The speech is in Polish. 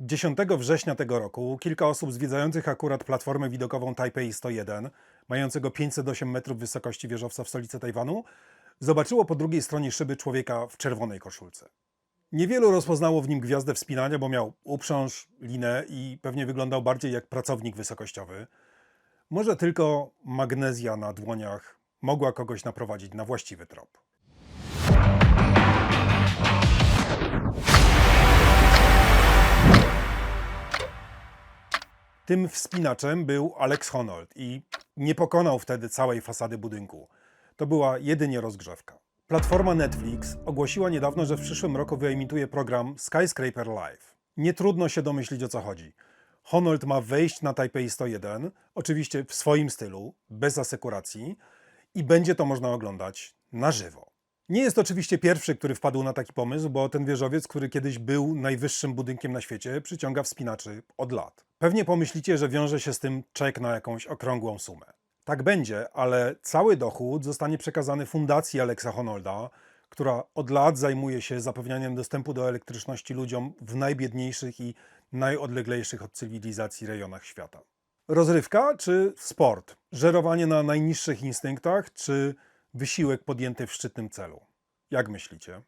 10 września tego roku kilka osób zwiedzających akurat platformę widokową Taipei 101, mającego 508 metrów wysokości wieżowca w stolicy Tajwanu, zobaczyło po drugiej stronie szyby człowieka w czerwonej koszulce. Niewielu rozpoznało w nim gwiazdę wspinania, bo miał uprząż, linę i pewnie wyglądał bardziej jak pracownik wysokościowy. Może tylko magnezja na dłoniach mogła kogoś naprowadzić na właściwy trop. Tym wspinaczem był Alex Honnold i nie pokonał wtedy całej fasady budynku. To była jedynie rozgrzewka. Platforma Netflix ogłosiła niedawno, że w przyszłym roku wyemituje program Skyscraper Live. Nie trudno się domyślić o co chodzi. Honnold ma wejść na Taipei 101, oczywiście w swoim stylu, bez asekuracji, i będzie to można oglądać na żywo. Nie jest oczywiście pierwszy, który wpadł na taki pomysł, bo ten wieżowiec, który kiedyś był najwyższym budynkiem na świecie, przyciąga wspinaczy od lat. Pewnie pomyślicie, że wiąże się z tym czek na jakąś okrągłą sumę. Tak będzie, ale cały dochód zostanie przekazany fundacji Alexa Honolda, która od lat zajmuje się zapewnianiem dostępu do elektryczności ludziom w najbiedniejszych i najodleglejszych od cywilizacji rejonach świata. Rozrywka czy sport? Żerowanie na najniższych instynktach czy wysiłek podjęty w szczytnym celu? Jak myślicie?